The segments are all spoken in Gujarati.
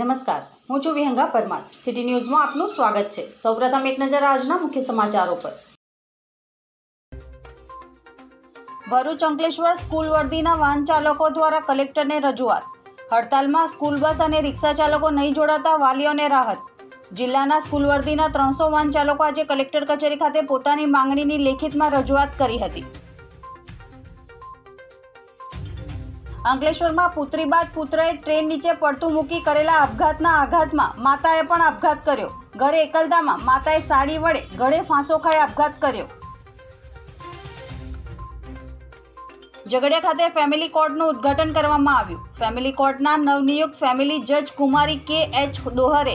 નમસ્કાર. હું છું વિહંગા પરમાર. સિટી ન્યૂઝમાં આપનું સ્વાગત છે. સૌપ્રથમ એક નજર આજના મુખ્ય સમાચારો પર. ભરૂચ અંકલેશ્વર સ્કૂલ વર્દીના વાહન ચાલકો દ્વારા કલેક્ટરને રજૂઆત. હડતાલમાં સ્કૂલ બસ અને રિક્ષા ચાલકો નહીં જોડાતા વાલીઓને રાહત. જિલ્લાના સ્કૂલ વર્દીના ત્રણસો વાહન ચાલકો આજે કલેક્ટર કચેરી ખાતે પોતાની માંગણીની લેખિતમાં રજૂઆત કરી હતી. અંકલેશ્વરમાં પુત્રી બાદ પુત્રએ ટ્રેન નીચે પડતું મૂકી કરેલા આપઘાતના આઘાતમાં માતાએ પણ આપઘાત કર્યો. ઘરે એકલતામાં માતાએ સાડી વડે ગળે ફાંસો ખાઈ આપઘાત કર્યો. ઝઘડિયા ખાતે ફેમિલી કોર્ટનું ઉદ્ઘાટન કરવામાં આવ્યું. ફેમિલી કોર્ટના નવનિયુક્ત ફેમિલી જજ કુમારી કે એચ દોહરે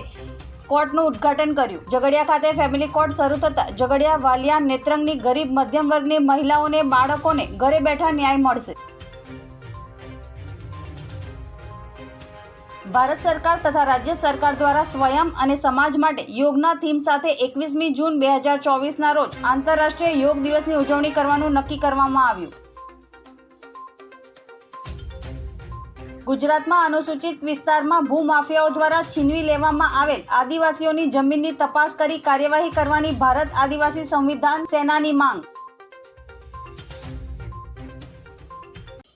કોર્ટનું ઉદ્ઘાટન કર્યું. ઝઘડિયા ખાતે ફેમિલી કોર્ટ શરૂ થતાં ઝઘડિયા વાલિયા નેત્રંગની ગરીબ મધ્યમ વર્ગની મહિલાઓને બાળકોને ઘરે બેઠા ન્યાય મળશે. ભારત સરકાર તથા રાજ્ય સરકાર દ્વારા સ્વયં અને સમાજ માટે યોગના થીમ સાથે એકવીસમી જૂન બે હજાર ચોવીસના રોજ આંતરરાષ્ટ્રીય યોગ દિવસની ઉજવણી કરવાનું નક્કી કરવામાં આવ્યું. ગુજરાતમાં અનુસૂચિત વિસ્તારમાં ભૂમાફિયાઓ દ્વારા છીનવી લેવામાં આવેલ આદિવાસીઓની જમીનની તપાસ કરી કાર્યવાહી કરવાની ભારત આદિવાસી સંવિધાન સેનાની માંગ.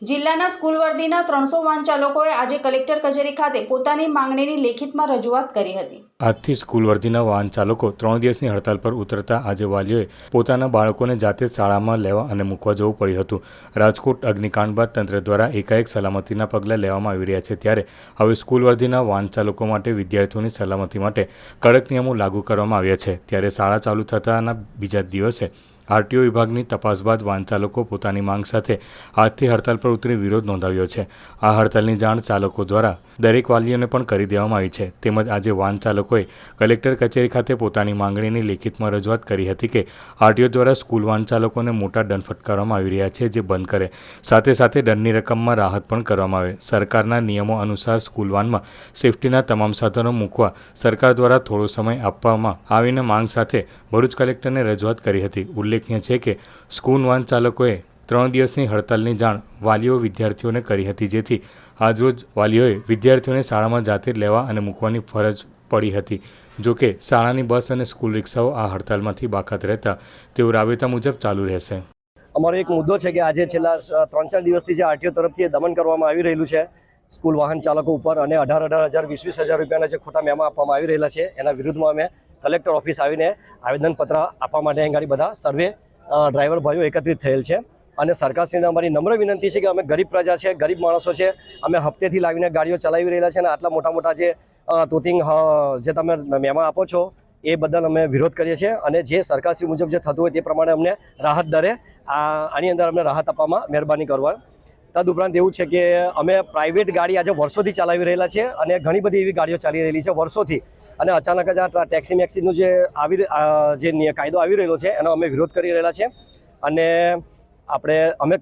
જિલ્લાના સ્કૂલ વર્દીના ત્રણસો વાહન ચાલકોએ આજે કલેક્ટર કચેરી ખાતે પોતાની માંગણીની લેખિતમાં રજૂઆત કરી હતી. આજથી સ્કૂલ વર્દીના વાહન ચાલકો ત્રણ દિવસની હડતાલ પર ઉતરતા આજે વાલીઓએ પોતાના બાળકોને જાતે જ શાળામાં લેવા અને મૂકવા જવું પડ્યું હતું. રાજકોટ અગ્નિકાંડ બાદ તંત્ર દ્વારા એકાએક સલામતીના પગલાં લેવામાં આવી રહ્યા છે ત્યારે હવે સ્કૂલ વર્દીના વાહન ચાલકો માટે વિદ્યાર્થીઓની સલામતી માટે કડક નિયમો લાગુ કરવામાં આવ્યા છે. ત્યારે શાળા ચાલુ થતાના બીજા દિવસે આરટીઓ વિભાગની તપાસ બાદ વાહન ચાલકો પોતાની માંગ સાથે આજથી હડતાલ પર ઉતરી વિરોધ નોંધાવ્યો છે. આ હડતાલની જાણ ચાલકો દ્વારા દરેક વાલીઓને પણ કરી દેવામાં આવી છે. તેમજ આજે વાહન ચાલકોએ કલેક્ટર કચેરી ખાતે પોતાની માંગણીની લેખિતમાં રજૂઆત કરી હતી કે આરટીઓ દ્વારા સ્કૂલ વાહન ચાલકોને મોટા દંડ ફટકારવામાં આવી રહ્યા છે જે બંધ કરે. સાથે સાથે દંડની રકમમાં રાહત પણ કરવામાં આવે. સરકારના નિયમો અનુસાર સ્કૂલ વાનમાં સેફટીના તમામ સાધનો મૂકવા સરકાર દ્વારા થોડો સમય આપવામાં આવીને માંગ સાથે ભરૂચ કલેક્ટરને રજૂઆત કરી હતી. ઉલ્લેખનીય છે કે સ્કૂલ વાહન ચાલકોએ ત્રણ દિવસની હડતાલની જાણ વાલીઓ વિદ્યાર્થીઓને કરી હતી, જેથી આજરોજ વાલીઓએ વિદ્યાર્થીઓને શાળામાં જાતે લેવા અને મૂકવાની ફરજ પડી હતી. જોકે શાળાની બસ અને સ્કૂલ રિક્ષાઓ આ હડતાલમાંથી બાકાત રહેતા તેઓ રાબેતા મુજબ ચાલુ રહેશે. અમારો એક મુદ્દો છે કે આજે છેલ્લા ત્રણ ચાર દિવસથી જે આરટીઓ તરફથી દમન કરવામાં આવી રહેલું છે, સ્કૂલ વાહન ચાલકો ઉપર અને અઢાર અઢાર હજાર વીસ વીસ હજાર રૂપિયાના જે ખોટા મેમા આપવામાં આવી રહેલા છે, એના વિરુદ્ધમાં અમે કલેક્ટર ઓફિસ આવીને આવેદનપત્ર આપવા માટે અહીં બધા સર્વે ડ્રાઈવર ભાઈઓ એકત્રિત થયેલ છે. અને સરકારશ્રીને અમારી નમ્ર વિનંતી છે કે અમે ગરીબ પ્રજા છે, ગરીબ માણસો છે, અમે હપ્તેથી લાવીને ગાડીઓ ચલાવી રહેલા છે અને આટલા મોટા મોટા જે તોતિંગ જે તમે મેમા આપો છો, એ બદલ અમે વિરોધ કરીએ છીએ અને જે સરકારશ્રી મુજબ જે થતું હોય તે પ્રમાણે અમને રાહત દરે, આ, આની અંદર અમને રાહત આપવામાં મહેરબાની કરવા તદુપરાંત એવું છે કે અમે પ્રાઇવેટ ગાડી આજે વર્ષોથી ચલાવી રહેલા છે અને ઘણી બધી એવી ગાડીઓ ચાલી રહેલી છે વર્ષોથી. અને અચાનક જ આ ટેક્સી મેક્સીનું જે આવી જે કાયદો આવી રહેલો છે, એનો અમે વિરોધ કરી રહેલા છે. અને આપણે અમે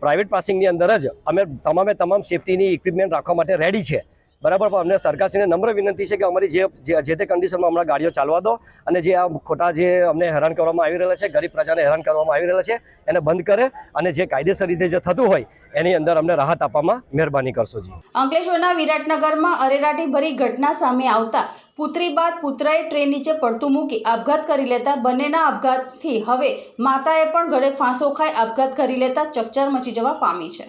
પ્રાઇવેટ પાસિંગની અંદર જ અમે તમામે તમામ સેફટીની ઇક્વિપમેન્ટ રાખવા માટે રેડી છે. બરાબર, પણ અમને સરકારશ્રીને નમ્ર વિનંતી છે કે અમારી જે જે- તે કન્ડિશનમાં હમણાં ગાડીઓ ચાલવા દો અને જે આ ખોટા જે અમને હેરાન કરવામાં આવી રહેલા છે, ગરીબ પ્રજાને હેરાન કરવામાં આવી રહેલા છે, એને બંધ કરે અને જે કાયદેસર રીતે જે થતું હોય, એની અંદર અમને રાહત આપવામાં મહેરબાની કરશો જી. અંકલેશ્વરના વિરાટનગરમાં અરેરાટી ભરી ઘટના સામે આવતા પુત્રી બાદ પુત્રએ ટ્રેન નીચે પડતું મૂકી આપઘાત કરી લેતા બંનેના આપઘાતથી હવે માતાએ પણ ગળે ફાંસો ખાઈ આપઘાત કરી લેતા ચકચાર મચી જવા પામી છે.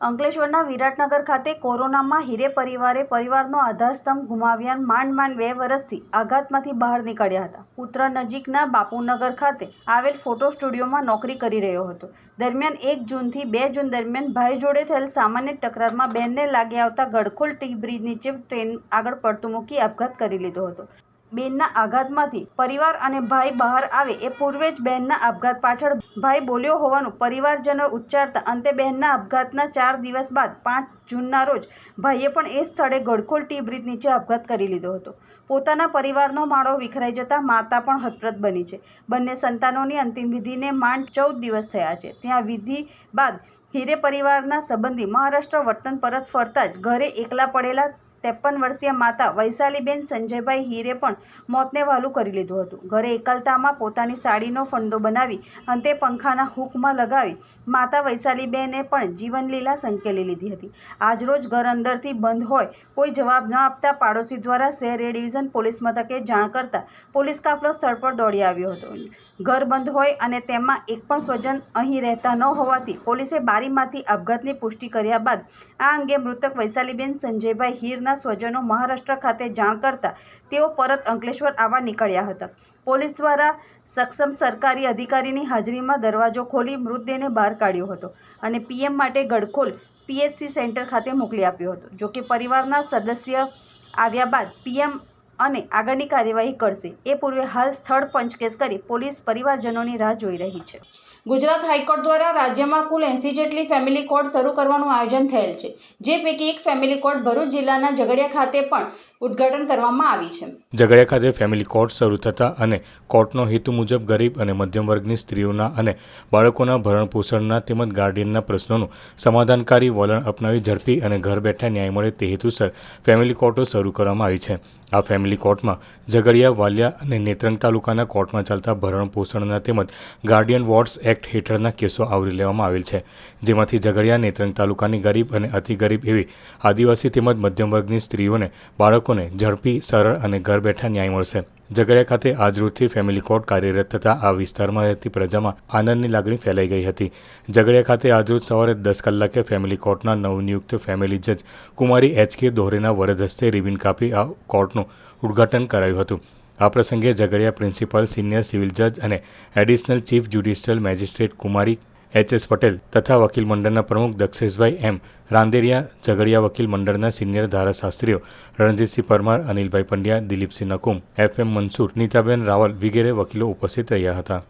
અંકલેશ્વરના વિરાટનગર ખાતે કોરોનામાં હિરે પરિવારે પરિવારનો આધારસ્તંભ ગુમાવ્યા માંડ માંડ બે વર્ષથી આઘાતમાંથી બહાર નીકળ્યા હતા. પુત્ર નજીકના બાપુનગર ખાતે આવેલ ફોટો સ્ટુડિયોમાં નોકરી કરી રહ્યો હતો. દરમિયાન એક જૂનથી બે જૂન દરમિયાન ભાઈ જોડે થયેલ સામાન્ય તકરારમાં બહેનને લાગી આવતા ગડખોલ ટી બ્રિજ નીચે ટ્રેન આગળ પડતું મૂકી આપઘાત કરી લીધો હતો. બેનના આઘાતમાંથી પરિવાર અને ભાઈ બહાર આવે એ પૂર્વે જ બહેનના આપઘાત પાછળ ભાઈ બોલ્યો હોવાનું પરિવારજનો ઉચ્ચારતા અંતે બહેનના આપઘાતના ચાર દિવસ બાદ પાંચ જૂનના રોજ ભાઈએ પણ એ સ્થળે ગડખોલ ટી બ્રિજ નીચે આપઘાત કરી લીધો હતો. પોતાના પરિવારનો માળો વિખરાઈ જતાં માતા પણ હતપ્રત બની છે. બંને સંતાનોની અંતિમ વિધિને માંડ ચૌદ દિવસ થયા છે. ત્યાં વિધિ બાદ હિરે પરિવારના સંબંધી મહારાષ્ટ્ર વતન પરત ફરતા જ ઘરે એકલા પડેલા ત્રેપન વર્ષીય માતા વૈશાલીબેન સંજયભાઈ હીરે પણ મોતને વહાલું કરી લીધું હતું. ઘરે એકલતામાં પોતાની સાડીનો ફંડો બનાવી, અંતે પંખાના હૂકમાં લગાવી, માતા વૈશાલીબેને પણ જીવનલીલા સંકેલી લીધી હતી. આજરોજ ઘર અંદરથી બંધ હોય, કોઈ જવાબ ન આપતા પાડોશી દ્વારા શહેર એ ડિવિઝન પોલીસ મથકે જાણ કરતા પોલીસ કાફલો સ્થળ પર દોડી આવ્યો હતો. ઘર બંધ હોય અને તેમાં એક પણ સ્વજન અહીં રહેતા ન હોવાથી પોલીસે બારીમાંથી આપઘાતની પુષ્ટિ કર્યા બાદ આ અંગે મૃતક વૈશાલીબેન સંજયભાઈ હીરના સ્વજનો મહારાષ્ટ્ર ખાતે જાણ કરતા તેઓ પરત અંકલેશ્વર આવવા નીકળ્યા હતા. પોલીસ દ્વારા સક્ષમ સરકારી અધિકારીની હાજરીમાં દરવાજો ખોલી મૃતદેહને બહાર કાઢ્યો હતો અને પીએમ માટે ગડખોલ પીએચસી સેન્ટર ખાતે મોકલી આપ્યો હતો. જોકે પરિવારના સદસ્ય આવ્યા બાદ પીએમ અને આગળની કાર્યવાહી કરશે. એ પૂર્વે હાલ સ્થળ પંચકેસ કરી પોલીસ પરિવારજનોની રાહ જોઈ રહી છે. ગુજરાત હાઈકોર્ટ દ્વારા રાજ્યમાં કુલ એંસી જેટલી ફેમિલી કોર્ટ શરૂ કરવાનું આયોજન થયેલ છે, જે પૈકી એક ફેમિલી કોર્ટ ભરૂચ જિલ્લાના ઝઘડિયા ખાતે પણ ઉદ્ઘાટન કરવામાં આવી છે. ઝઘડિયા ખાતે ફેમિલી કોર્ટ શરૂ થતાં અને કોર્ટનો હેતુ મુજબ ગરીબ અને મધ્યમ વર્ગની સ્ત્રીઓના અને બાળકોના ભરણપોષણના તેમજ ગાર્ડિયનના પ્રશ્નોનું સમાધાનકારી વલણ અપનાવી ઝડપી અને ઘર બેઠા ન્યાય મળે તે હેતુસર ફેમિલી કોર્ટો શરૂ કરવામાં આવી છે. આ ફેમિલી કોર્ટમાં ઝઘડિયા, વાલિયા અને નેત્રંગ તાલુકાના કોર્ટમાં ચાલતા ભરણપોષણના તેમજ ગાર્ડિયન વોર્ડ્સ એક્ટ હેઠળના કેસો આવરી લેવામાં આવેલ છે. જેમાંથી ઝઘડિયા, નેત્રંગ તાલુકાની ગરીબ અને અતિ ગરીબ એવી આદિવાસી તેમજ મધ્યમ વર્ગની સ્ત્રીઓને બાળકોને ઝડપી, સરળ અને ઘર બેઠા ન્યાય મળશે. ઝઘડિયા ખાતે આજરોજથી ફેમિલી કોર્ટ કાર્યરત થતાં આ વિસ્તારમાં રહેતી પ્રજામાં આનંદની લાગણી ફેલાઈ ગઈ હતી. ઝઘડિયા ખાતે આજરોજ સવારે દસ કલાકે ફેમિલી કોર્ટના નવનિયુક્ત ફેમિલી જજ કુમારી એચ કે દોહરેના વરદ હસ્તે રિબિન કાપી આ કોર્ટનું ઉદ્ઘાટન કરાયું હતું. આ પ્રસંગે ઝઘડિયા પ્રિન્સિપાલ, સિનિયર સિવિલ જજ અને additional chief judicial magistrate Kumari H S Patel તથા વકીલ મંડળના પ્રમુખ દક્ષેશભાઈ એમ રાંદેરિયા ઝઘડિયા વકીલ મંડળના સિનિયર ધારાશાસ્ત્રીઓ રણજીતસિંહ પરમાર, અનિલભાઈ પંડ્યા, દિલીપસિંહ નકુમ, એફ એમ મનસુર, નીતાબેન રાવલ વગેરે વકીલો ઉપસ્થિત રહ્યા હતા.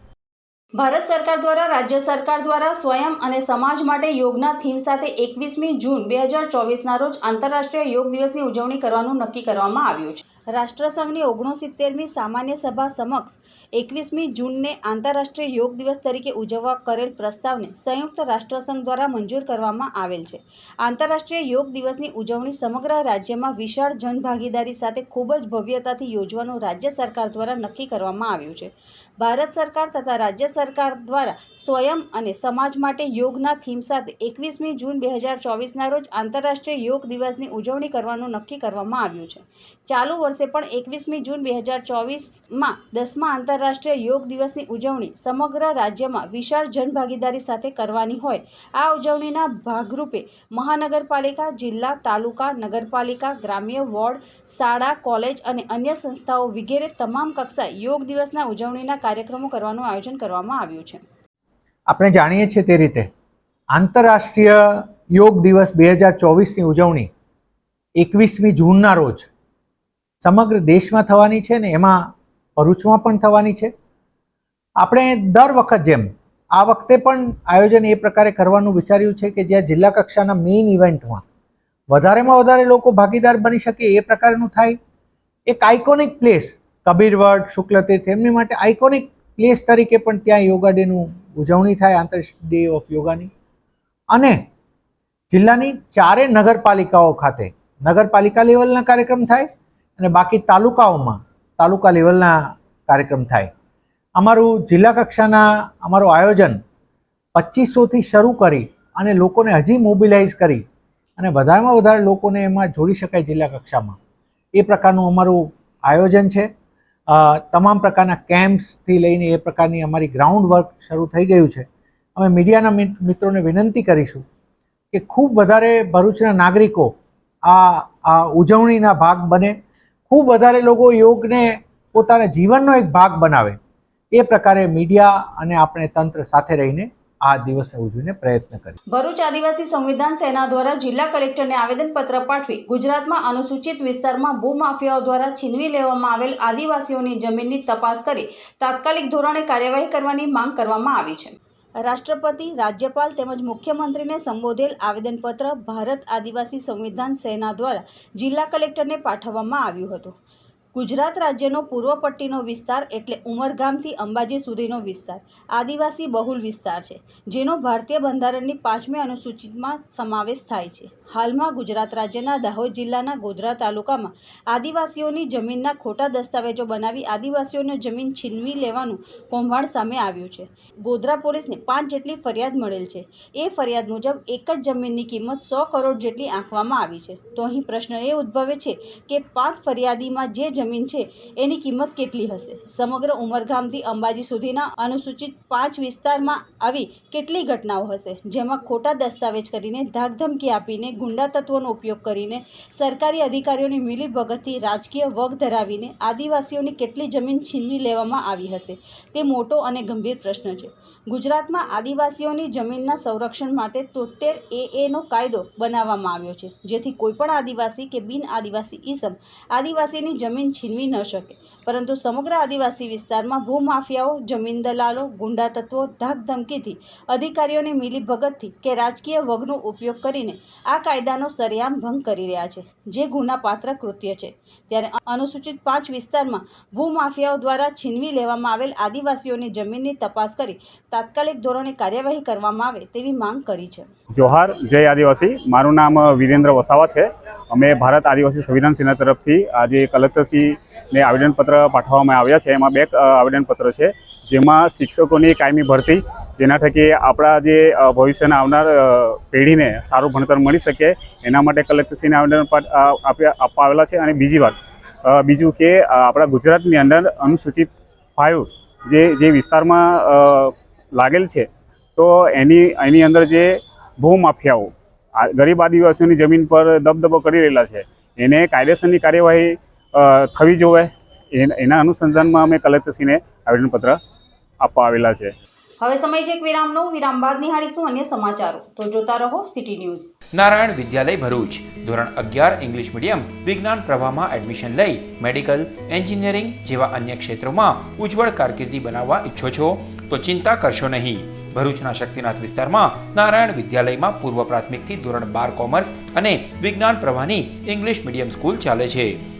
ભારત સરકાર દ્વારા રાજ્ય સરકાર દ્વારા સ્વયં અને સમાજ માટે યોગના થીમ સાથે એકવીસમી જૂન બે હજાર ચોવીસના રોજ આંતરરાષ્ટ્રીય યોગ દિવસની ઉજવણી કરવાનું નક્કી કરવામાં આવ્યું છે. રાષ્ટ્રસંઘની ઓગણસિત્તેરમી સામાન્ય સભા સમક્ષ એકવીસમી જૂનને આંતરરાષ્ટ્રીય યોગ દિવસ તરીકે ઉજવવા કરેલ પ્રસ્તાવને સંયુક્ત રાષ્ટ્રસંઘ દ્વારા મંજૂર કરવામાં આવેલ છે. આંતરરાષ્ટ્રીય યોગ દિવસની ઉજવણી સમગ્ર રાજ્યમાં વિશાળ જનભાગીદારી સાથે ખૂબ જ ભવ્યતાથી યોજવાનું રાજ્ય સરકાર દ્વારા નક્કી કરવામાં આવ્યું છે. ભારત સરકાર તથા રાજ્ય સરકાર દ્વારા સ્વયં અને સમાજ માટે યોગના થીમ સાથે એકવીસમી જૂન બે હજાર ચોવીસના રોજ આંતરરાષ્ટ્રીય યોગ દિવસની ઉજવણી કરવાનું નક્કી કરવામાં આવ્યું છે. ચાલુ વર્ષે પણ એકવીસમી જૂન બે હજાર ચોવીસમાં દસમા આંતરરાષ્ટ્રીય યોગ દિવસની ઉજવણી સમગ્ર રાજ્યમાં વિશાળ જનભાગીદારી સાથે કરવાની હોય. આ ઉજવણીના ભાગરૂપે મહાનગરપાલિકા, જિલ્લા, તાલુકા, નગરપાલિકા, ગ્રામ્ય વોર્ડ, શાળા, કોલેજ અને અન્ય સંસ્થાઓ વગેરે તમામ કક્ષાએ યોગ દિવસના ઉજવણીના કાર્યક્રમો કરવાનું આયોજન કરવામાં આવ્યું છે. આપણે જાણીએ છીએ તે રીતે આંતરરાષ્ટ્રીય યોગ દિવસ બે હજાર ચોવીસની ઉજવણી એકવીસમી જૂનના રોજ સમગ્ર દેશમાં થવાની છે ને એમાં ભરૂચમાં પણ થવાની છે. આપણે દર વખત જેમ આ વખતે પણ આયોજન એ પ્રકારે કરવાનું વિચાર્યું છે કે જ્યાં જિલ્લા કક્ષાના મેઇન ઇવેન્ટમાં વધારેમાં વધારે લોકો ભાગીદાર બની શકે એ પ્રકારનું થાય. એક આઇકોનિક પ્લેસ કબીરવડ, શુક્લતીર્થ, એમની માટે આઇકોનિક પ્લેસ તરીકે પણ ત્યાં યોગા ડેનું ઉજવણી થાય આંતર ડે ઓફ યોગાની અને જિલ્લાની ચારે નગરપાલિકાઓ ખાતે નગરપાલિકા લેવલના કાર્યક્રમ થાય અને બાકી તાલુકાઓમાં, તાલુકા લેવલના કાર્યક્રમ થાય. અમારું જિલ્લા કક્ષાના અમારું આયોજન પચીસોથી શરૂ કરી અને લોકોને હજી મોબિલાઇઝ કરી અને વધારેમાં વધારે લોકોને એમાં જોડી શકાય જિલ્લા કક્ષામાં. એ પ્રકારનું અમારું આયોજન છે. તમામ પ્રકારના કેમ્પ્સથી લઈને એ પ્રકારની અમારી ગ્રાઉન્ડ વર્ક શરૂ થઈ ગયું છે. અમે મીડિયાના મિત્રોને વિનંતી કરીશું કે ખૂબ વધારે ભરૂચના નાગરિકો આ આ ઉજવણીના ભાગ બને ખૂબ વધારે લોકો યોગને પોતાના જીવનનો એક ભાગ બનાવે. એ પ્રકારે મીડિયા અને આપણે તંત્ર સાથે રહીને આ દિવસને ઉજવીને પ્રયત્ન કરી ભરૂચ આદિવાસી સંવિધાન સેના દ્વારા જિલ્લા કલેક્ટરને આવેદનપત્ર પાઠવી ગુજરાતમાં અનુસૂચિત વિસ્તારમાં ભૂમાફિયાઓ દ્વારા છીનવી લેવામાં આવેલ આદિવાસીઓની જમીનની તપાસ કરી તાત્કાલિક ધોરણે કાર્યવાહી કરવાની માંગ કરવામાં આવી છે. રાષ્ટ્રપતિ, રાજ્યપાલ તેમજ મુખ્યમંત્રીને સંબોધેલ આવેદનપત્ર ભારત આદિવાસી સંવિધાન સેના દ્વારા જિલ્લા કલેક્ટરને પાઠવવામાં આવ્યું હતું. ગુજરાત રાજ્યનો પૂર્વ પટ્ટીનો વિસ્તાર એટલે ઉમરગામથી અંબાજી સુધીનો વિસ્તાર. આદિવાસી બહુલ વિસ્તાર છે, જેનો ભારતીય બંધારણની પાંચમી અનુસૂચિતમાં સમાવેશ થાય છે. હાલમાં ગુજરાત રાજ્યના દાહોદ જિલ્લાના ગોધરા તાલુકામાં આદિવાસીઓની જમીનના ખોટા દસ્તાવેજો બનાવી આદિવાસીઓની જમીન છીનવી લેવાનું કૌભાંડ સામે આવ્યું છે. ગોધરા પોલીસને પાંચ જેટલી ફરિયાદ મળેલ છે. એ ફરિયાદ મુજબ એક જ જમીનની કિંમત સો કરોડ જેટલી આંકવામાં આવી છે. તો અહીં પ્રશ્ન એ ઉદ્ભવે છે કે પાંચ ફરિયાદીમાં જે જમીન છે, એની કિંમત કેટલી હશે? સમગ્ર ઉમરગામથી અંબાજી સુધીના અનુસૂચિત પાંચ વિસ્તારમાં આવી કેટલી ઘટનાઓ હશે? જેમાં ખોટા દસ્તાવેજ કરીને ધાકધમકી આપીને ગુંડા તત્વોનો ઉપયોગ કરીને સરકારી અધિકારીઓની મિલીભગતથી રાજકીય વગ ધરાવીને આદિવાસીઓની કેટલી જમીન છીનવી લેવામાં આવી હશે, તે મોટો અને ગંભીર પ્રશ્ન છે. ગુજરાતમાં આદિવાસીઓની જમીનના સંરક્ષણ માટે તોતેર એ એનો કાયદો બનાવવામાં આવ્યો છે, જેથી કોઈપણ આદિવાસી કે બિન આદિવાસી ઈસમ આદિવાસીની જમીન છીનવી ન શકે. પરંતુ સમગ્ર આદિવાસી વિસ્તારમાં ભૂમાફિયાઓ, જમીન દલાલો, ગુંડા તત્વો ધાકધમકીથી અધિકારીઓની મિલીભગતથી કે રાજકીય વગનો ઉપયોગ કરીને આ કાયદાનો સરેઆમ ભંગ કરી રહ્યા છે, જે ગુનાપાત્ર કૃત્ય છે. ત્યારે અનુસૂચિત પાંચ વિસ્તારમાં ભૂમાફિયાઓ દ્વારા છીનવી લેવામાં આવેલ આદિવાસીઓની જમીનની તપાસ કરી તાત્કાલિક ધોરણે કાર્યવાહી કરવામાં આવે તેવી માંગ કરી છે. જોહાર, જય આદિવાસી. મારું નામ વિરેન્દ્ર વસાવા છે. અમે ભારત આદિવાસી સંવિધાન સેના તરફથી આજે કલેક્ટરશ્રીને આવેદનપત્ર પાઠવવામાં આવ્યા છે. એમાં બે આવેદનપત્ર છે, જેમાં શિક્ષકોની કાયમી ભરતી, જેના થકી આપણા જે ભવિષ્યના આવનાર પેઢીને સારું ભણતર મળી શકે, એના માટે કલેક્ટરશ્રીને આવેદન આપવા આવેલા છે. અને બીજી વાત બીજું કે આપણા ગુજરાતની અંદર અનુસૂચિત ફાઇવ જે જે વિસ્તારમાં લાગેલ છે, તો એની એની અંદર જે ભૂમાફિયાઓ ગરીબ આદિવાસીઓની જમીન પર દબદબો કરી રહેલા છે, એને કાયદેસરની કાર્યવાહી થવી એન- એના અનુસંધાનમાં અમે કલેક્ટરશ્રીને આવેદનપત્ર આપવા આવેલા છે. હવે સમય છે એક વિરામનો. વિરામ બાદ નિહાળીશું અન્ય સમાચારો. તો જોતા રહો સિટી ન્યૂઝ. નારાયણ વિદ્યાલય ભરૂચ. ધોરણ અગિયાર ઇંગ્લિશ મીડિયમ. વિજ્ઞાન પ્રવાહમાં એડમિશન લઈ મેડિકલ એન્જિનિયરિંગ જેવા અન્ય ક્ષેત્રોમાં ઉજ્જવળ કારકિર્દી બનાવવા ઈચ્છો છો? તો ચિંતા કરશો નહીં. ભરૂચના શક્તિનાથ વિસ્તારમાં નારાયણ વિદ્યાલયમાં પૂર્વ પ્રાથમિકથી ધોરણ બાર કોમર્સ અને વિજ્ઞાન પ્રવાહની ઇંગ્લિશ મીડિયમ સ્કૂલ ચાલે છે.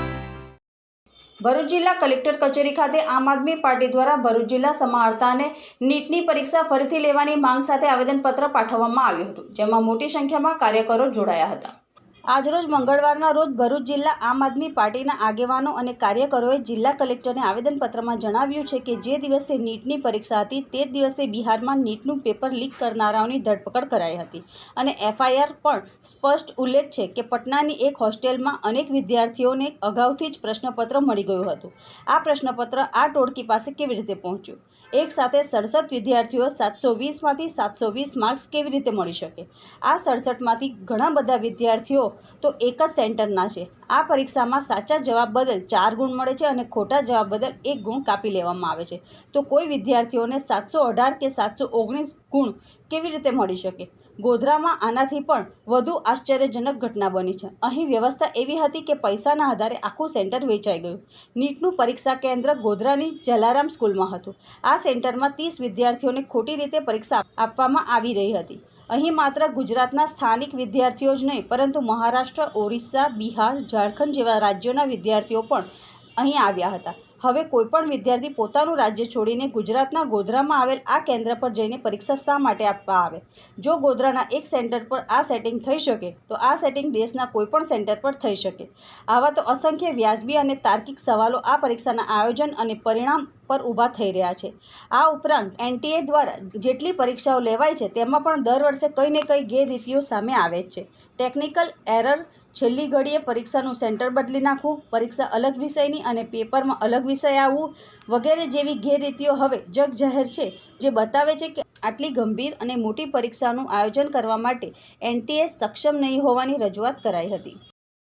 ભરૂચ જિલ્લા કલેક્ટર કચેરી ખાતે આમ આદમી પાર્ટી દ્વારા ભરૂચ જિલ્લા સમાહર્તાને નીટની પરીક્ષા ફરીથી લેવાની માંગ સાથે આવેદનપત્ર પાઠવવામાં આવ્યું હતું, જેમાં મોટી સંખ્યામાં કાર્યકરો જોડાયા હતા. આજરોજ મંગળવારના રોજ ભરૂચ જિલ્લા આમ આદમી પાર્ટીના આગેવાનો અને કાર્યકરોએ જિલ્લા કલેક્ટરને આવેદનપત્રમાં જણાવ્યું છે કે જે દિવસે નીટની પરીક્ષા હતી તે જ દિવસે બિહારમાં નીટનું પેપર લીક કરનારાઓની ધરપકડ કરાઈ હતી. અને એફઆઈઆર પણ સ્પષ્ટ ઉલ્લેખ છે કે પટનાની એક હોસ્ટેલમાં અનેક વિદ્યાર્થીઓને અગાઉથી જ પ્રશ્નપત્ર મળી ગયું હતું. આ પ્રશ્નપત્ર આ ટોળકી પાસે કેવી રીતે પહોંચ્યું? એક સાથે સડસઠ વિદ્યાર્થીઓ સાતસો વીસમાંથી સાતસો વીસ માર્ક્સ કેવી રીતે મળી શકે? આ સડસઠમાંથી ઘણા બધા વિદ્યાર્થીઓ તો એક જ સેન્ટરના છે. આ પરીક્ષામાં સાચા જવાબ બદલ ચાર ગુણ મળે છે અને ખોટા જવાબ બદલ એક ગુણ કાપી લેવામાં આવે છે. તો કોઈ વિદ્યાર્થીઓને સાતસો અઢાર કે સાતસો ઓગણીસ ગુણ કેવી રીતે મળી શકે? ગોધરામાં આનાથી પણ વધુ આશ્ચર્યજનક ઘટના બની છે. અહીં વ્યવસ્થા એવી હતી કે પૈસાના આધારે આખું સેન્ટર વેચાઈ ગયું. નીટનું પરીક્ષા કેન્દ્ર ગોધરાની જલારામ સ્કૂલમાં હતું. આ સેન્ટરમાં ત્રીસ વિદ્યાર્થીઓને ખોટી રીતે પરીક્ષા આપવામાં આવી રહી હતી. અહીં માત્ર ગુજરાતના સ્થાનિક વિદ્યાર્થીઓ જ નહીં, પરંતુ મહારાષ્ટ્ર, ઓરિસ્સા, બિહાર, ઝારખંડ જેવા રાજ્યોના વિદ્યાર્થીઓ પણ અહીં આવ્યા હતા. હવે કોઈપણ વિદ્યાર્થી પોતાનું રાજ્ય છોડીને ગુજરાતના ગોધરામાં આવેલ આ કેન્દ્ર પર જઈને પરીક્ષા શા માટે આપવા આવે? જો ગોધરાના એક સેન્ટર પર આ સેટિંગ થઈ શકે, તો આ સેટિંગ દેશના કોઈપણ સેન્ટર પર થઈ શકે. આવા તો અસંખ્ય વ્યાજબી અને તાર્કિક સવાલો આ પરીક્ષાના આયોજન અને પરિણામ પર ઊભા થઈ રહ્યા છે. આ ઉપરાંત એનટીએ દ્વારા જેટલી પરીક્ષાઓ લેવાય છે, તેમાં પણ દર વર્ષે કંઈ ને કંઈ ગેરરીતિઓ સામે આવે છે. ટેકનિકલ એરર છેલ્લી ઘડીએ પરીક્ષાનું સેન્ટર બદલી નાખવું, પરીક્ષા અલગ વિષયની અને પેપરમાં અલગ વિષય આવવું વગેરે જેવી ગેરરીતિઓ હવે જગ જાહેર છે, જે બતાવે છે કે આટલી ગંભીર અને મોટી પરીક્ષાનું આયોજન કરવા માટે એનટીએ સક્ષમ નહીં હોવાની રજૂઆત કરાઈ હતી.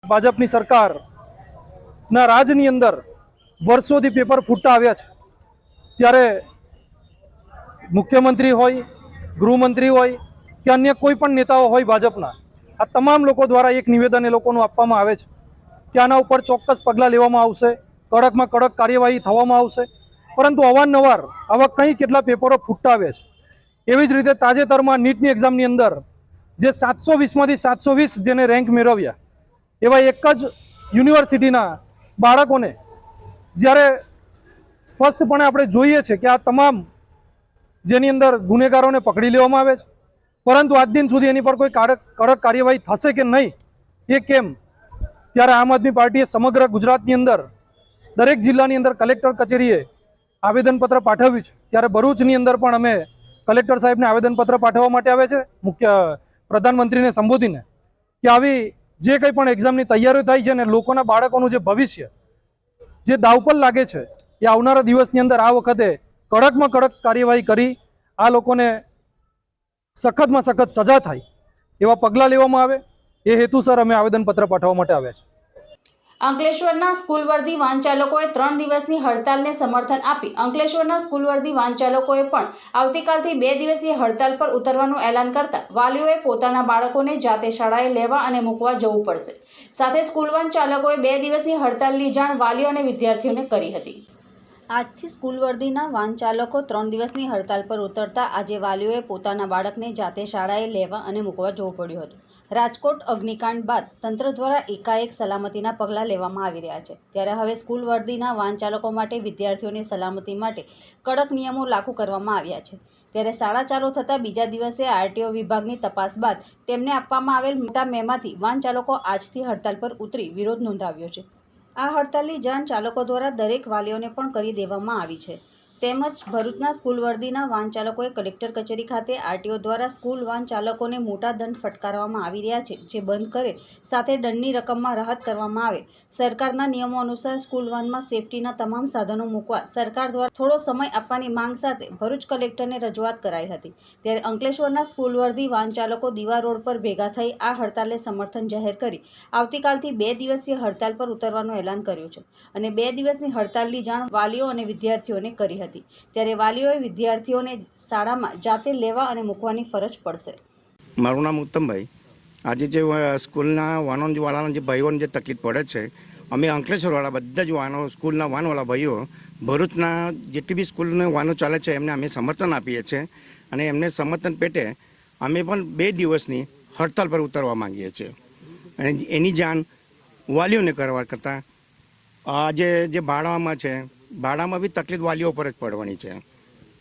ભાજપની સરકારના રાજની અંદર વર્ષોથી પેપર ફૂટતા આવ્યા છે. ત્યારે મુખ્યમંત્રી હોય, ગૃહમંત્રી હોય કે અન્ય કોઈ પણ નેતાઓ હોય ભાજપના આ તમામ લોકો દ્વારા એક નિવેદન એ લોકોનું આપવામાં આવે છે. કે આના ઉપર ચોક્કસ પગલાં લેવામાં આવશે. કડકમાં કડક કાર્યવાહી થવામાં આવશે. પરંતુ અવારનવાર આવા કંઈ કેટલા પેપરો ફૂટતા આવે છે. એવી જ રીતે તાજેતરમાં નીટની એક્ઝામની અંદર જે સાતસો વીસમાંથી સાતસો વીસ જેને રેન્ક મેળવ્યા, એવા એક જ યુનિવર્સિટીના બાળકોને જ્યારે સ્પષ્ટપણે આપણે જોઈએ છે કે આ તમામ જેની અંદર ગુનેગારોને પકડી લેવામાં આવે છે પરંતુ આજ દિન સુધી એની પર કોઈ કડક કાર્યવાહી થશે કે નહીં, એ કેમ? ત્યારે આમ આદમી પાર્ટીએ સમગ્ર ગુજરાતની અંદર, દરેક જિલ્લાની અંદર કલેક્ટર કચેરીએ આવેદનપત્ર પાઠવ્યું છે. ત્યારે ભરૂચની અંદર પણ અમે કલેક્ટર સાહેબને આવેદનપત્ર પાઠવવા માટે આવે છે, મુખ્ય, પ્રધાનમંત્રીને સંબોધીને. કે આવી જે કંઈ પણ એક્ઝામની તૈયારીઓ થાય છે ને લોકોના બાળકોનું જે ભવિષ્ય, જે દાવ પર લાગે છે, એ આવનારા દિવસની અંદર આ વખતે કડકમાં કડક કાર્યવાહી કરી, આ લોકોને સખતમાં સખત સજા થાય એવા પગલાં લેવામાં આવે. એ હેતુસર અમે આવેદનપત્ર પાઠવવા માટે આવ્યા છે અંકલેશ્વરના સ્કૂલ વર્ધી વાહનચાલકોએ ત્રણ દિવસની હડતાલને સમર્થન આપી. અંકલેશ્વરના સ્કૂલ વર્ધી વાહનચાલકોએ પણ આવતીકાલથી બે દિવસીય હડતાલ પર ઉતરવાનું એલાન કરતા વાલીઓએ પોતાના બાળકોને જાતે શાળાએ લેવા અને મૂકવા જવું પડશે. સાથે સ્કૂલ વાહન ચાલકોએ બે દિવસની હડતાલની જાણ વાલીઓ અને વિદ્યાર્થીઓને કરી હતી. આજથી સ્કૂલ વર્ધીના વાહન ત્રણ દિવસની હડતાલ પર ઉતરતા આજે વાલીઓએ પોતાના બાળકને જાતે શાળાએ લેવા અને મૂકવા જવું પડ્યું હતું. રાજકોટ અગ્નિકાંડ બાદ તંત્ર દ્વારા એકાએક સલામતીના પગલાં લેવામાં આવી રહ્યા છે. ત્યારે હવે સ્કૂલ વર્ધીના વાહન ચાલકો માટે વિદ્યાર્થીઓની સલામતી માટે કડક નિયમો લાગુ કરવામાં આવ્યા છે. ત્યારે શાળા ચાલુ થતાં બીજા દિવસે આરટીઓ વિભાગની તપાસ બાદ તેમને આપવામાં આવેલ મોટા મેમાંથી વાહન ચાલકો આજથી હડતાલ પર ઉતરી વિરોધ નોંધાવ્યો છે. આ હડતાલની જાણ ચાલકો દ્વારા દરેક વાલીઓને પણ કરી દેવામાં આવી છે. તેમજ ભરૂચના સ્કૂલ વર્દીના વાહન કલેક્ટર કચેરી ખાતે આરટીઓ દ્વારા સ્કૂલ વાહન ચાલકોને મોટા દંડ ફટકારવામાં આવી રહ્યા છે, જે બંધ કરે સાથે દંડની રકમમાં રાહત કરવામાં આવે. સરકારના નિયમો અનુસાર સ્કૂલ વાનમાં સેફટીના તમામ સાધનો મૂકવા સરકાર દ્વારા થોડો સમય આપવાની માંગ સાથે ભરૂચ કલેક્ટરને રજૂઆત કરાઈ હતી. ત્યારે અંકલેશ્વરના સ્કૂલ વર્દી વાહન દીવા રોડ પર ભેગા થઈ આ હડતાલને સમર્થન જાહેર કરી. આવતીકાલથી બે દિવસીય હડતાલ પર ઉતરવાનું એલાન કર્યું છે અને બે દિવસની હડતાલની જાણ વાલીઓ અને વિદ્યાર્થીઓને કરી હતી. ત્યારે વાલીઓએ વિદ્યાર્થીઓને શાળામાં જાતે લેવા અને મૂકવાની ફરજ પડશે. મારું નામ ઉત્તમભાઈ. આજે જે સ્કૂલના વાનોવાળાના જે ભાઈઓને જે તકલીફ પડે છે, અમે અંકલેશ્વરવાળા બધા જ વાનો, સ્કૂલના વાનવાળા ભાઈઓ, ભરૂચના જેટલી બી સ્કૂલના વાનો ચાલે છે, એમને અમે સમર્થન આપીએ છીએ અને એમને સમર્થન પેટે અમે પણ બે દિવસની હડતાલ પર ઉતરવા માંગીએ છીએ. અને એની જાણ વાલીઓને કરવા કરતાં આજે જે ભાડામાં છે ભાડામાં બી તકલીફ વાલીઓ પર જ પડવાની છે.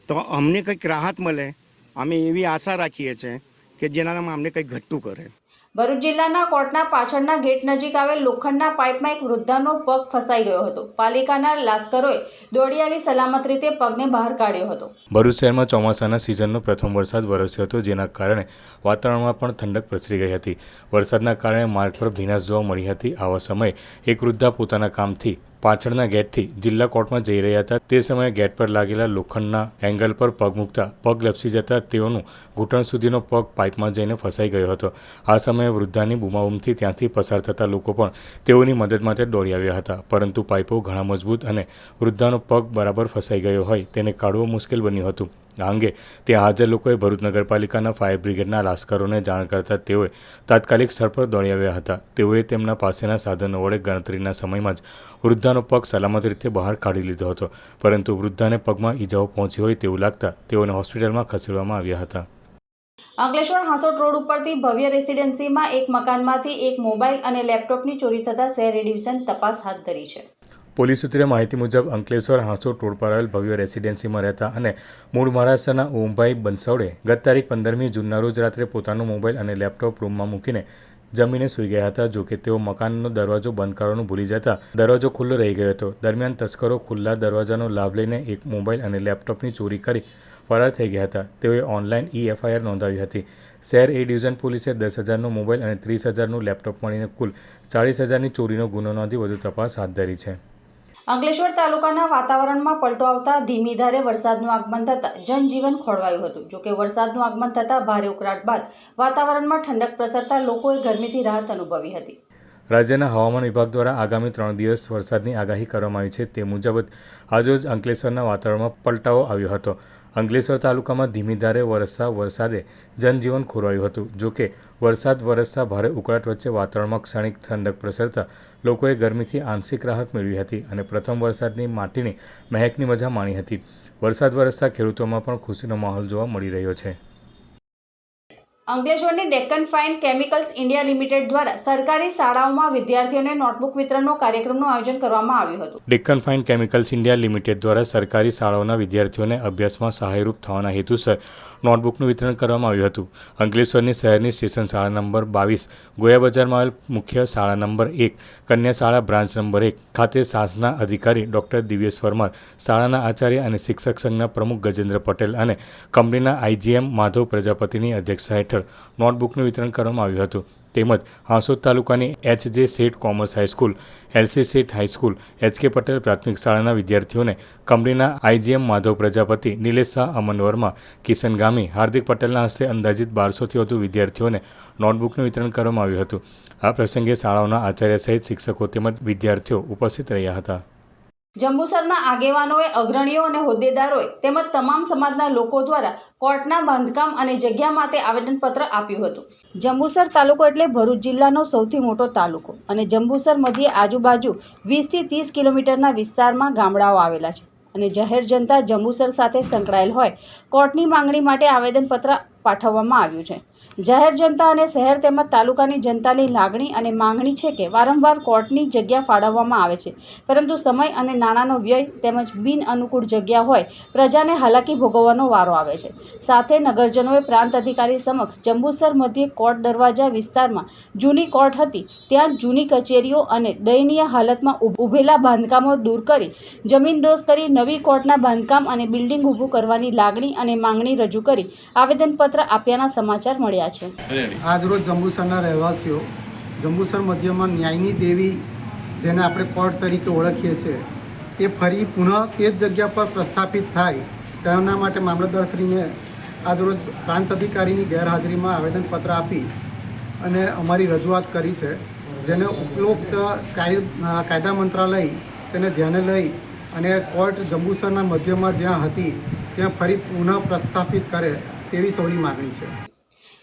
તો અમને કંઈક રાહત મળે અમે એવી આશા રાખીએ છીએ કે જેનામાં અમને કંઈક ઘટતું કરે. ભરૂચ જિલ્લાના કોર્ટના પાછળના ગેટ નજીક આવેલ લોખંડના પાઇપમાં એક વૃદ્ધાનો પગ ફસાઈ ગયો હતો. પાલિકાના લાશ્કરોએ દોડી આવી સલામત રીતે પગને બહાર કાઢ્યો હતો. ભરૂચ શહેરમાં ચોમાસાના સિઝનનો પ્રથમ વરસાદ વરસ્યો હતો જેના કારણે વાતાવરણમાં પણ ઠંડક પ્રસરી ગઈ હતી. વરસાદના કારણે માર્ગ પર ભીનાશ જોવા મળી હતી. આવા સમયે એક વૃદ્ધા પોતાના કામથી પાછળના ગેટથી જિલ્લા કોર્ટમાં જઈ રહ્યા હતા. તે સમયે ગેટ પર લાગેલા લોખંડના એંગલ પર પગ મૂકતા પગ લપસી જતા તેઓનું ઘૂંટણ સુધીનો પગ પાઇપમાં જઈને ફસાઈ ગયો હતો. આ સમયે વૃદ્ધાની બૂમાબૂમથી ત્યાંથી પસાર થતા લોકો પણ તેઓની મદદ માટે દોડી આવ્યા હતા. પરંતુ પાઇપો ઘણા મજબૂત અને વૃદ્ધાનો પગ બરાબર ફસાઈ ગયો હોય તેને કાઢવો મુશ્કેલ બન્યું હતું. આ અંગે ત્યાં હાજર લોકોએ ભરૂચ નગરપાલિકાના ફાયર બ્રિગેડના લાશ્કરોને જાણ કરતા તેઓએ તાત્કાલિક સ્થળ પર દોડી આવ્યા હતા. તેઓએ તેમના પાસેના સાધનો વડે ગણતરીના સમયમાં જ વૃદ્ધાનો પગ સલામત રીતે બહાર કાઢી લીધો હતો, પરંતુ વૃદ્ધાને પગમાં ઈજાઓ પહોંચી હોય તેવું લાગતા તેઓને હોસ્પિટલમાં ખસેડવામાં આવ્યા હતા. અંકલેશ્વર હાંસોટ રોડ ઉપરથી ભવ્ય રેસિડેન્સીમાં એક મકાનમાંથી એક મોબાઈલ અને લેપટોપની ચોરી થતાં શહેર ડિવિઝન તપાસ હાથ ધરી છે. પોલીસ સૂત્રે માહિતી મુજબ અંકલેશ્વર હાંસોડ રોડ પર આવેલ ભવ્ય રેસિડેન્સીમાં રહેતા અને મૂળ મહારાષ્ટ્રના ઓમભાઈ બંસવડે ગત તારીખ પંદરમી જૂનના રોજ રાત્રે પોતાનો મોબાઈલ અને લેપટોપ રૂમમાં મૂકીને જમીને સૂઈ ગયા હતા, જો કે તેઓ મકાનનો દરવાજો બંધ કરવાનું ભૂલી જતા દરવાજો ખુલ્લો રહી ગયો હતો. દરમિયાન તસ્કરો ખુલ્લા દરવાજાનો લાભ લઈને એક મોબાઈલ અને લેપટોપની ચોરી કરી ફરાર થઈ ગયા હતા. તેઓએ ઓનલાઈન ઈ એફઆઈઆર નોંધાવી હતી. શહેર એ ડિવિઝન પોલીસે દસ હજારનો મોબાઈલ અને ત્રીસ હજારનું લેપટોપ મળીને કુલ ચાળીસ હજારની ચોરીનો ગુનો નોંધી વધુ તપાસ હાથ ધરી છે. અંકલેશ્વર તાલુકાના વાતાવરણમાં પલટો આવતા ધીમી ધારે વરસાદનું આગમન થતાં જનજીવન ખોળવાયું હતું. જોકે વરસાદનું આગમન થતાં ભારે ઉકળાટ બાદ વાતાવરણમાં ઠંડક પ્રસરતા લોકોએ ગરમીથી રાહત અનુભવી હતી. રાજ્યના હવામાન વિભાગ દ્વારા આગામી ત્રણ દિવસ વરસાદની આગાહી કરવામાં આવી છે. તે મુજબ આજરોજ અંકલેશ્વરના વાતાવરણમાં પલટાવો આવ્યો હતો. અંકલેશ્વર તાલુકામાં ધીમી ધારે વરસતા વરસાદે જનજીવન ખોરવાયું હતું. જોકે વરસાદ વરસતા ભારે ઉકળાટ વચ્ચે વાતાવરણમાં ક્ષણિક ઠંડક પ્રસરતા લોકોએ ગરમીથી આંશિક રાહત મેળવી હતી અને પ્રથમ વરસાદની માટીની મહેકની મજા માણી હતી. વરસાદ વરસતા ખેડૂતોમાં પણ ખુશીનો માહોલ જોવા મળી રહ્યો છે. અંકલેશ્વરની Deccan fine chemicals India limited દ્વારા સરકારી શાળાઓમાં વિદ્યાર્થીઓને નોટબુક વિતરણનો કાર્યક્રમનું આયોજન કરવામાં આવ્યું હતું. Deccan fine chemicals India limited દ્વારા સરકારી શાળાઓના વિદ્યાર્થીઓને અભ્યાસમાં સહાયરૂપ થવાના હેતુસર નોટબુકનું વિતરણ કરવામાં આવ્યું હતું. અંકલેશ્વરની શહેરની સ્ટેશન શાળા નંબર બાવીસ, ગોયા બજારમાં આવેલ મુખ્ય શાળા નંબર એક, કન્યા શાળા બ્રાન્ચ નંબર એક ખાતે સાસના અધિકારી ડૉક્ટર દિવ્યેશ પરમાર, શાળાના આચાર્ય અને શિક્ષક સંઘના પ્રમુખ ગજેન્દ્ર પટેલ અને કંપનીના આઈજીએમ માધવ પ્રજાપતિની અધ્યક્ષતા હેઠળ નોટબુકનું વિતરણ કરવામાં આવ્યું હતું. તેમજ હાંસોદ તાલુકાની H J Seth commerce high school, LC Seth high school, H K Patel પ્રાથમિક શાળાના વિદ્યાર્થીઓને કંપનીના આઈજીએમ માધવ પ્રજાપતિ, નિલેશ શાહ અમન વર્મા, કિશન ગામી, હાર્દિક પટેલના હસ્તે અંદાજિત બારસોથી વધુ વિદ્યાર્થીઓને નોટબુકનું વિતરણ કરવામાં આવ્યું હતું. આ પ્રસંગે શાળાઓના આચાર્ય સહિત શિક્ષકો તેમજ વિદ્યાર્થીઓ ઉપસ્થિત રહ્યા હતા. જંબુસરના આગેવાનોએ અગ્રણીઓ અને હોદ્દેદારોએ તેમજ તમામ સમાજના લોકો દ્વારા કોર્ટના બાંધકામ અને જગ્યા માટે આવેદનપત્ર આપ્યું હતું. જંબુસર તાલુકો એટલે ભરૂચ જિલ્લાનો સૌથી મોટો તાલુકો અને જંબુસર મધ્યે આજુબાજુ વીસથી ત્રીસ કિલોમીટરના વિસ્તારમાં ગામડાઓ આવેલા છે અને જાહેર જનતા જંબુસર સાથે સંકળાયેલ હોય. કોર્ટની માંગણી માટે આવેદનપત્ર પાઠવવામાં આવ્યું છે. જાહેર જનતા અને શહેર તેમજ તાલુકાની જનતાની લાગણી અને માંગણી છે કે વારંવાર કોર્ટની જગ્યા ફાળવવામાં આવે છે. પરંતુ સમય અને નાણાંનો વ્યય તેમજ બિન અનુકૂળ જગ્યા હોય, પ્રજાને હાલાકી ભોગવવાનો વારો આવે છે. સાથે નગરજનોએ પ્રાંત અધિકારી સમક્ષ જંબુસર મધ્યે કોર્ટ દરવાજા વિસ્તારમાં જૂની કોર્ટ હતી. ત્યાં જૂની કચેરીઓ અને દયનીય હાલતમાં ઊભ- ઊભેલા બાંધકામો દૂર કરી જમીનદોસ્ત કરી નવી કોર્ટના બાંધકામ અને બિલ્ડિંગ ઊભું કરવાની લાગણી અને માંગણી રજૂ કરી આવેદનપત્ર આપ્યાના સમાચાર મળ્યા છે. આજરોજ જંબુસરના રહેવાસીઓ જંબુસર મધ્યમાં ન્યાયની દેવી જેને આપણે કોર્ટ તરીકે ઓળખીએ છીએ તે ફરી પુનઃ તે જ જગ્યા પર પ્રસ્થાપિત થાય તેના માટે મામલતદારશ્રીને આજરોજ પ્રાંત અધિકારીની ગેરહાજરીમાં આવેદનપત્ર આપી અને અમારી રજૂઆત કરી છે જેને ઉપરોક્ત કાય- કાયદા મંત્રાલય તેને ધ્યાને લઈ અને કોર્ટ જંબુસરના મધ્યમાં જ્યાં હતી ત્યાં ફરી પુનઃ પ્રસ્થાપિત કરે તેવી સૌની માગણી છે?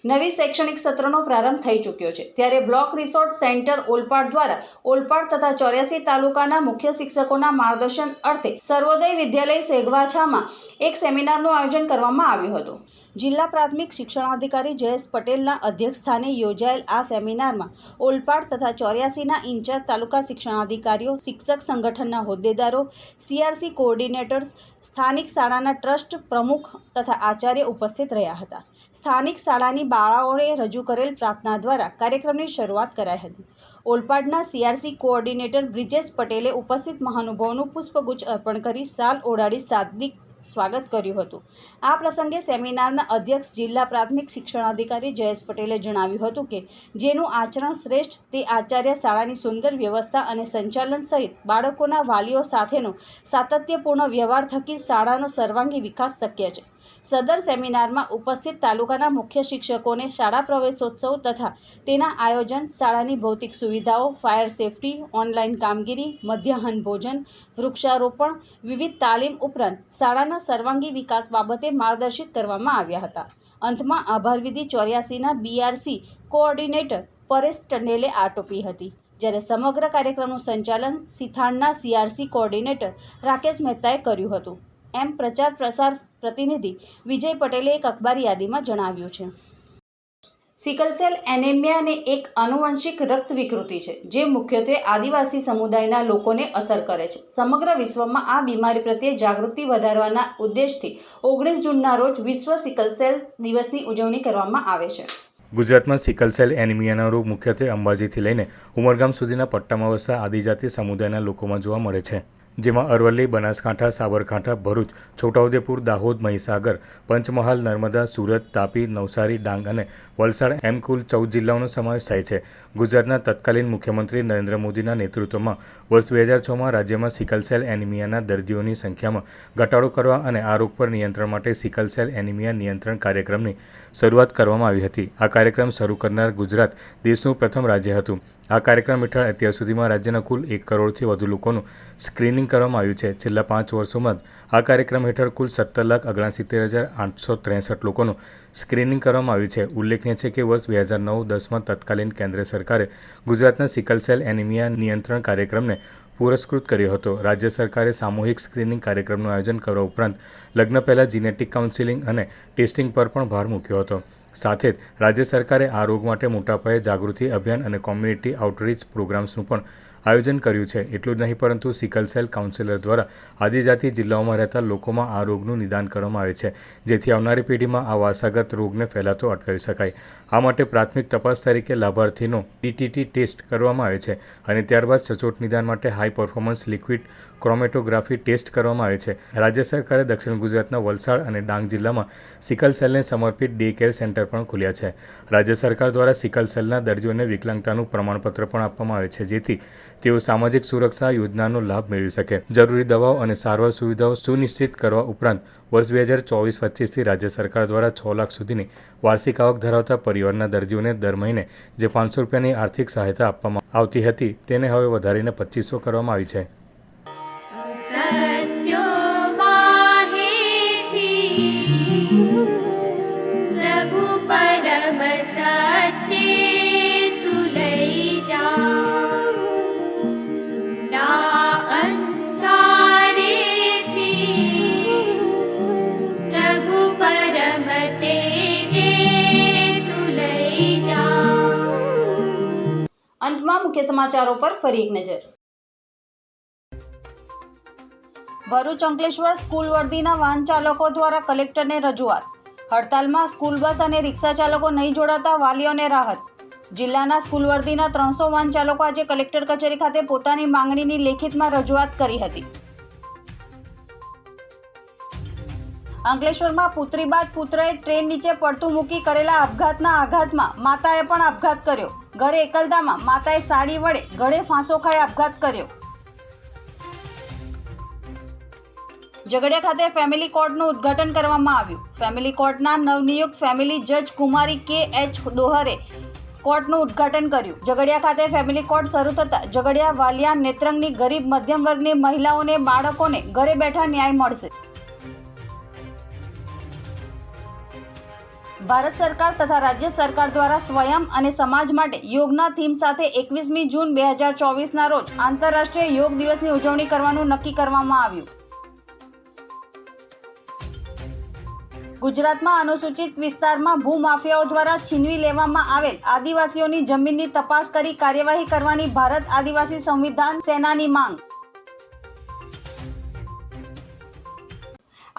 નવી શૈક્ષણિક સત્રનો પ્રારંભ થઈ ચૂક્યો છે. ત્યારે બ્લોક રિસોર્ટ સેન્ટર ઓલપાડ દ્વારા ઓલપાડ તથા ચોર્યાસી તાલુકાના મુખ્ય શિક્ષકોના માર્ગદર્શન અર્થે સર્વોદય વિદ્યાલય સેગવાછામાં એક સેમિનારનું આયોજન કરવામાં આવ્યું હતું. જિલ્લા પ્રાથમિક શિક્ષણાધિકારી જયેશ પટેલના અધ્યક્ષસ્થાને યોજાયેલ આ સેમિનારમાં ઓલપાડ તથા ચોર્યાસીના ઇન્ચાર્જ તાલુકા શિક્ષણાધિકારીઓ, શિક્ષક સંગઠનના હોદ્દેદારો, સીઆરસી કોઓર્ડિનેટર્સ, સ્થાનિક શાળાના ટ્રસ્ટ પ્રમુખ તથા આચાર્ય ઉપસ્થિત રહ્યા હતા. સ્થાનિક શાળાની બાળાઓએ રજૂ કરેલ પ્રાર્થના દ્વારા કાર્યક્રમની શરૂઆત કરાઈ હતી. ઓલપાડના સીઆરસી કોઓર્ડિનેટર બ્રિજેશ પટેલે ઉપસ્થિત મહાનુભાવોનું પુષ્પગુચ્છ અર્પણ કરી સાલ ઓઢાડી શાબ્દિક સ્વાગત કર્યું હતું. આ પ્રસંગે સેમિનારના અધ્યક્ષ જિલ્લા પ્રાથમિક શિક્ષણાધિકારી જયેશ પટેલે જણાવ્યું હતું કે, જેનું આચરણ શ્રેષ્ઠ, તે આચાર્ય શાળાની સુંદર વ્યવસ્થા અને સંચાલન સહિત બાળકોના વાલીઓ સાથેનો સાતત્યપૂર્ણ વ્યવહાર થકી શાળાનો સર્વાંગી વિકાસ શક્ય છે. સદર સેમિનારમાં ઉપસ્થિત તાલુકાના મુખ્ય શિક્ષકોને શાળા પ્રવેશોત્સવ તથા તેના આયોજન, શાળાની ભૌતિક સુવિધાઓ, ફાયર સેફટી, ઓનલાઈન કામગીરી, મધ્યાહન ભોજન, વૃક્ષારોપણ, વિવિધ તાલીમ ઉપરાંત શાળાના સર્વાંગી વિકાસ બાબતે માર્ગદર્શિત કરવામાં આવ્યા હતા. અંતમાં આભારવિધિ ચોર્યાસીના બીઆરસી કોઓર્ડિનેટર પરેશ ટંડેલે આટોપી હતી જ્યારે સમગ્ર કાર્યક્રમનું સંચાલન સિથાણના સીઆરસી કોઓર્ડિનેટર રાકેશ મહેતાએ કર્યું હતું. એમ પ્રચાર પ્રસાર પ્રતિનિધિ વિજય પટેલે એક અખબારી યાદીમાં જણાવ્યું છે. સિકલસેલ એનેમિયાને એક આનુવંશિક રક્ત વિકૃતિ છે, જે મુખ્યત્વે આદિવાસી સમુદાયના લોકોને અસર કરે છે. સમગ્ર વિશ્વમાં આ બીમારી પ્રત્યે જાગૃતિ વધારવાના ઉદ્દેશથી ઓગણીસ જૂનના રોજ વિશ્વ સિકલસેલ દિવસની ઉજવણી કરવામાં આવે છે. ગુજરાતમાં સિકલ સેલ એનિમિયાનો રોગ મુખ્યત્વે અંબાજીથી લઈને ઉમરગામ સુધીના પટ્ટામાં વસતા આદિજાતિ સમુદાયના લોકોમાં જોવા મળે છે. જેમાં અરવલ્લી, બનાસકાંઠા, સાબરકાંઠા, ભરૂચ, છોટાઉદેપુર, દાહોદ, મહીસાગર, પંચમહાલ, નર્મદા, સુરત, તાપી, નવસારી, ડાંગ અને વલસાડ એમ કુલ ચૌદ જિલ્લાઓનો સમાવેશ થાય છે. ગુજરાતના તત્કાલીન મુખ્યમંત્રી નરેન્દ્ર મોદીના નેતૃત્વમાં વર્ષ બે હજાર છમાં રાજ્યમાં સિકલ સેલ એનિમિયાના દર્દીઓની સંખ્યામાં ઘટાડો કરવા અને આ રોગ પર નિયંત્રણ માટે સિકલ સેલ એનિમિયા નિયંત્રણ કાર્યક્રમની શરૂઆત કરવામાં આવી હતી. આ કાર્યક્રમ શરૂ કરનાર ગુજરાત દેશનું પ્રથમ રાજ્ય હતું. આ કાર્યક્રમ હેઠળ અત્યાર સુધીમાં રાજ્યના કુલ એક કરોડથી વધુ લોકોનું સ્ક્રીનિંગ કરવામાં આવ્યું છે. છેલ્લા પાંચ વર્ષોમાં આ કાર્યક્રમ હેઠળ કુલ સત્તર લાખ ઓગણસિત્તેર હજાર આઠસો ત્રેસઠ લોકોનું સ્ક્રીનિંગ કરવામાં આવ્યું છે. ઉલ્લેખનીય છે કે વર્ષ બે હજાર નવ દસમાં તત્કાલીન કેન્દ્ર સરકારે ગુજરાતના સિકલ સેલ એનિમિયા નિયંત્રણ કાર્યક્રમને પુરસ્કૃત કર્યો હતો. રાજ્ય સરકારે સામૂહિક સ્ક્રીનિંગ કાર્યક્રમનું આયોજન કરવા ઉપરાંત લગ્ન પહેલાં જીનેટિક કાઉન્સિલિંગ અને ટેસ્ટિંગ પર પણ ભાર મૂક્યો હતો. સાથે જ રાજ્ય સરકારે આ રોગ માટે મોટા પાયે જાગૃતિ અભિયાન અને કોમ્યુનિટી આઉટરીચ પ્રોગ્રામ્સનું પણ આયોજન કર્યું છે. એટલું જ નહીં, પરંતુ સિકલ સેલ કાઉન્સિલર દ્વારા આદિજાતિ જિલ્લાઓમાં રહેતા લોકોમાં આ રોગનું નિદાન કરવામાં આવે છે, જેથી આવનારી પેઢીમાં આ વારસાગત રોગને ફેલાતો અટકાવી શકાય. આ માટે પ્રાથમિક તપાસ તરીકે લાભાર્થીનો ડીટીટી ટેસ્ટ કરવામાં આવે છે અને ત્યારબાદ સચોટ નિદાન માટે high performance liquid chromatography test કરવામાં આવે છે. રાજ્ય સરકારે દક્ષિણ ગુજરાતના વલસાડ અને ડાંગ જિલ્લામાં સિકલ સેલને સમર્પિત ડે કેર સેન્ટર પણ ખુલ્યા છે. રાજ્ય સરકાર દ્વારા સિકલ સેલના દર્દીઓને વિકલાંગતાનું પ્રમાણપત્ર પણ આપવામાં આવે છે, જેથી તેઓ સામાજિક સુરક્ષા યોજનાનો લાભ મેળવી શકે. જરૂરી દવાઓ અને સારવાર સુવિધાઓ સુનિશ્ચિત કરવા ઉપરાંત વર્ષ બે હજાર ચોવીસ પચીસથી રાજ્ય સરકાર દ્વારા છ લાખ સુધીની વાર્ષિક આવક ધરાવતા પરિવારના દર્દીઓને દર મહિને જે પાંચસો રૂપિયાની આર્થિક સહાયતા આપવામાં આવતી હતી, તેને હવે વધારીને પચીસો કરવામાં આવી છે. અંતમાં મુખ્ય સમાચારો પર ફરી એક નજર. ભરૂચ અંકલેશ્વર સ્કૂલ વર્દીના વાહન ચાલકો દ્વારા કલેક્ટરને રજૂઆત. હડતાલમાં સ્કૂલ બસ અને રિક્ષા ચાલકો નહીં જોડાતા વાલીઓને રાહત. જિલ્લાના સ્કૂલ વર્દીના ત્રણસો વાહન ચાલકો આજે કલેક્ટર કચેરી ખાતે પોતાની માંગણીની લેખિતમાં રજૂઆત કરી હતી. અંકલેશ્વરમાં પુત્રી બાદ પુત્રએ ટ્રેન નીચે પડતું મૂકી કરેલા આપઘાતના આઘાતમાં માતાએ પણ આપઘાત કર્યો. ઘરે એકલતામાં માતાએ સાડી વડે ગળે ફાંસો ખાઈ આપઘાત કર્યો. ઝઘડિયા ખાતે ફેમિલી કોર્ટનું ઉદ્ઘાટન કરવામાં આવ્યું. ફેમિલી કોર્ટના નવનિયુક્ત ફેમિલી જજ કુમારી કે એચ દોહરે કોર્ટનું ઉદ્ઘાટન કર્યું. ઝઘડિયા ખાતે ફેમિલી કોર્ટ શરૂ થતાં ઝઘડિયા વાલિયા નેત્રંગની ગરીબ મધ્યમ વર્ગની મહિલાઓને બાળકોને ઘરે બેઠા ન્યાય મળશે. ભારત સરકાર તથા રાજ્ય સરકાર દ્વારા સ્વયં અને સમાજ માટે યોગના થીમ સાથે એકવીસમી જૂન બે હજાર ચોવીસના રોજ આંતરરાષ્ટ્રીય યોગ દિવસની ઉજવણી કરવાનું નક્કી કરવામાં આવ્યું. ગુજરાતમાં અનુસૂચિત વિસ્તારમાં ભૂમાફિયાઓ દ્વારા છીનવી લેવામાં આવેલ આદિવાસીઓની જમીનની તપાસ કરી કાર્યવાહી કરવાની ભારત આદિવાસી સંવિધાન સેનાની માંગ.